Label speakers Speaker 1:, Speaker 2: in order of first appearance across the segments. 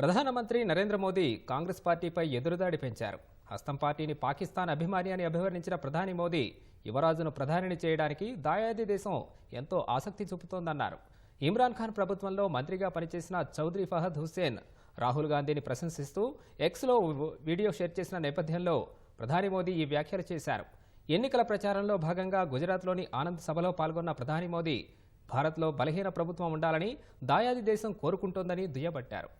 Speaker 1: ప్రధానమంత్రి నరేంద్ర మోదీ కాంగ్రెస్ పార్టీపై ఎదురుదాడి పెంచారు. హస్తం పార్టీని పాకిస్తాన్ అభిమాని అని అభివర్ణించిన ప్రధాని మోదీ యువరాజును ప్రధానిని చేయడానికి దాయాది దేశం ఎంతో ఆసక్తి చూపుతోందన్నారు. ఇమ్రాన్ ఖాన్ ప్రభుత్వంలో మంత్రిగా పనిచేసిన చౌదరి ఫహద్ హుస్సేన్ రాహుల్ గాంధీని ప్రశంసిస్తూ ఎక్స్లో వీడియో షేర్ చేసిన నేపథ్యంలో ప్రధాని మోదీ ఈ వ్యాఖ్యలు చేశారు. ఎన్నికల ప్రచారంలో భాగంగా గుజరాత్లోని ఆనంద్ సభలో పాల్గొన్న ప్రధాని మోదీ భారత్లో బలహీన ప్రభుత్వం ఉండాలని దాయాది దేశం కోరుకుంటోందని దుయ్యబట్టారు.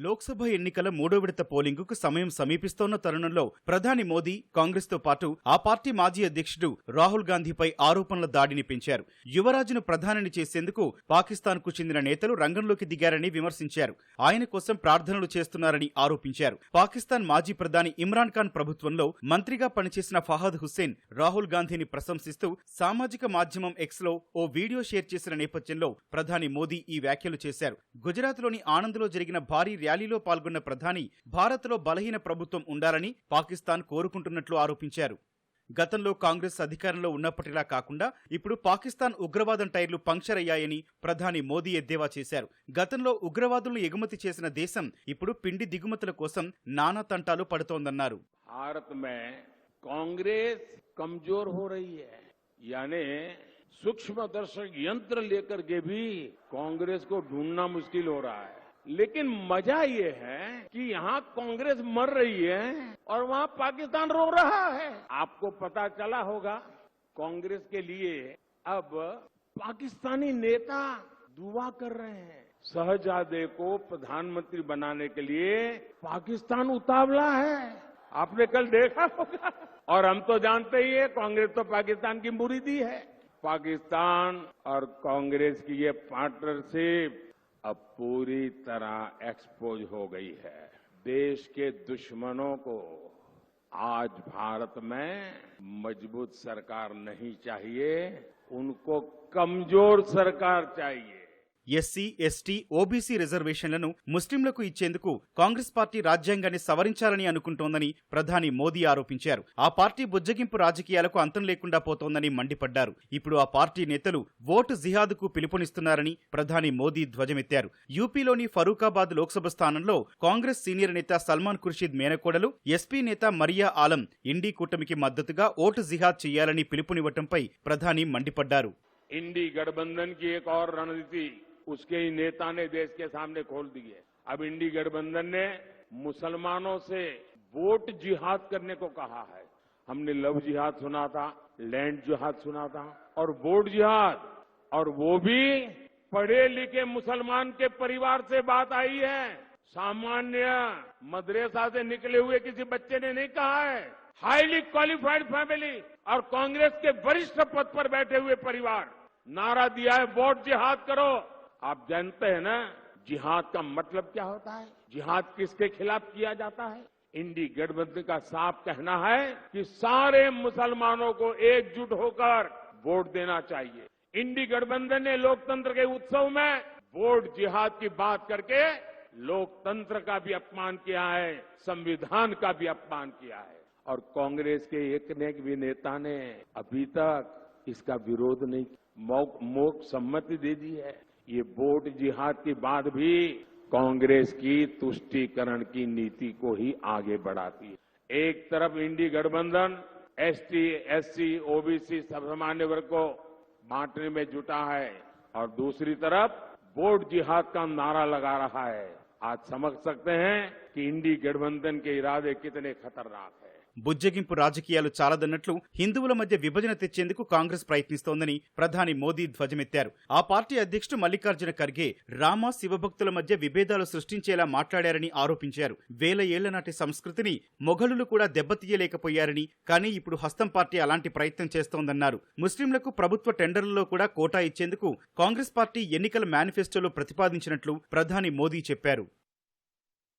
Speaker 2: లోక్సభ ఎన్నికల మూడో విడత పోలింగుకు సమయం సమీపిస్తోన్న తరుణంలో ప్రధాని మోదీ కాంగ్రెస్తో పాటు ఆ పార్టీ మాజీ అధ్యక్షుడు రాహుల్ గాంధీపై ఆరోపణల దాడిని పెంచారు. యువరాజును ప్రధానిని చేసేందుకు పాకిస్తాన్కు చెందిన నేతలు రంగంలోకి దిగారని విమర్శించారు. ఆయన కోసం ప్రార్థనలు చేస్తున్నారని ఆరోపించారు. పాకిస్తాన్ మాజీ ప్రధాని ఇమ్రాన్ ఖాన్ ప్రభుత్వంలో మంత్రిగా పనిచేసిన ఫహద్ హుస్సేన్ రాహుల్ గాంధీని ప్రశంసిస్తూ సామాజిక మాధ్యమం ఎక్స్లో ఓ వీడియో షేర్ చేసిన నేపథ్యంలో ప్రధాని మోదీ ఈ వ్యాఖ్యలు చేశారు. గుజరాత్లోని ఆనంద్లో జరిగిన భారీ ర్యాలీలో పాల్గొన్న ప్రధాని భారత్లో బలహీన ప్రభుత్వం ఉండాలని పాకిస్తాన్ కోరుకుంటున్నట్లు ఆరోపించారు. గతంలో కాంగ్రెస్ అధికారంలో ఉన్నప్పటిలా కాకుండా ఇప్పుడు పాకిస్తాన్ ఉగ్రవాదం టైర్లు పంక్చర్ అయ్యాయని ప్రధాని మోదీ ఎద్దేవా చేశారు. గతంలో ఉగ్రవాదులను ఎగుమతి చేసిన దేశం ఇప్పుడు పిండి దిగుమతుల కోసం నానా తంటాలు పడుతోందన్నారు.
Speaker 3: భారత్ మే కాంగ్రెస్ కమ్జోర్ హో యానే సూక్ష్మ దర్శక యంత్ర లేకర్ కే భీ కాంగ్రెస్ కో ఢూంఢనా ముష్కిల్ హో రహా హై. लेकिन मज़ा ये है कि यहाँ कांग्रेस मर रही है और वहाँ पाकिस्तान रो रहा है। आपको पता चला होगा, कांग्रेस के लिए अब पाकिस्तानी नेता दुआ कर रहे हैं। शहजादे को प्रधानमंत्री बनाने के लिए पाकिस्तान उतावला है। आपने कल देखा होगा। और हम तो जानते ही है, कांग्रेस तो पाकिस्तान की मुरीदी है। पाकिस्तान और कांग्रेस की ये पार्टनरशिप अब पूरी तरह एक्सपोज हो गई है। देश के दुश्मनों को आज भारत में मज़बूत सरकार नहीं चाहिए, उनको कमज़ोर सरकार चाहिए।
Speaker 2: ఎస్సీ ఎస్టీ ఓబీసీ రిజర్వేషన్లను ముస్లింలకు ఇచ్చేందుకు కాంగ్రెస్ పార్టీ రాజ్యాంగాన్ని సవరించాలని అనుకుంటోందని ప్రధాని మోదీ ఆరోపించారు. ఆ పార్టీ బుజ్జగింపు రాజకీయాలకు అంతం లేకుండా పోతోందని మండిపడ్డారు. ఇప్పుడు ఆ పార్టీ నేతలు ఓటు జిహాద్కు పిలుపునిస్తున్నారని ప్రధాని మోదీ ధ్వజమెత్తారు. యూపీలోని ఫరూకాబాద్ లోక్సభ స్థానంలో కాంగ్రెస్ సీనియర్ నేత సల్మాన్ ఖుర్షీద్ మేనకోడలు ఎస్పీ నేత మరియా ఆలం ఇండీ కూటమికి మద్దతుగా ఓటు జిహాద్ చేయాలని పిలుపునివ్వటంపై ప్రధాని మండిపడ్డారు.
Speaker 3: ఇండి గఠబంధన్కి ఏక రణనీతి उसके ही नेता ने देश के सामने खोल दिए। अब इंडी गठबंधन ने मुसलमानों से वोट जिहाद करने को कहा है। हमने लव जिहाद सुना था, लैंड जिहाद सुना था, और वोट जिहाद। और वो भी पढ़े लिखे मुसलमान के परिवार से बात आई है। सामान्य मदरसा से निकले हुए किसी बच्चे ने नहीं कहा है। हाईली क्वालिफाइड फैमिली और कांग्रेस के वरिष्ठ पद पर बैठे हुए परिवार। नारा दिया है, वोट जिहाद करो। आप जानते हैं ना, जिहाद का मतलब क्या होता है? जिहाद किसके खिलाफ किया जाता है? इंडी गठबंधन का साफ़ कहना है कि सारे मुसलमानों को एकजुट होकर वोट देना चाहिए। इंडी गठबंधन ने लोकतंत्र के उत्सव में वोट जिहाद की बात करके लोकतंत्र का भी अपमान किया है, संविधान का भी अपमान किया है। और कांग्रेस के एक ने भी नेता ने अभी तक इसका विरोध नहीं मौक मोक सम्मति दे दी है। ये वोट जिहाद की बात भी कांग्रेस की तुष्टीकरण की नीति को ही आगे बढ़ाती है। एक तरफ़ इंडी गठबंधन, एसटी, एससी, ओबीसी सब सामान्य वर्ग को बांटने में जुटा है और दूसरी तरफ़ वोट जिहाद का नारा लगा रहा है। आज समझ सकते हैं कि इंडी गठबंधन के इरादे कितने खतरनाक है।
Speaker 2: బుజ్జగింపు రాజకీయాలు చాలదన్నట్లు హిందువుల మధ్య విభజన తెచ్చేందుకు కాంగ్రెస్ ప్రయత్నిస్తోందని ప్రధాని మోదీ ధ్వజమెత్తారు. ఆ పార్టీ అధ్యక్షుడు మల్లికార్జున ఖర్గే రామ శివభక్తుల మధ్య విభేదాలు సృష్టించేలా మాట్లాడారని ఆరోపించారు. వేల ఏళ్ళ నాటి సంస్కృతిని మొఘలులు కూడా దెబ్బతీయలేకపోయారని కానీ ఇప్పుడు హస్తం పార్టీ అలాంటి ప్రయత్నం చేస్తోందన్నారు. ముస్లింలకు ప్రభుత్వ టెండర్లలో కూడా కోటా ఇచ్చేందుకు కాంగ్రెస్ పార్టీ ఎన్నికల మేనిఫెస్టోలో ప్రతిపాదించినట్లు ప్రధాని మోదీ చెప్పారు.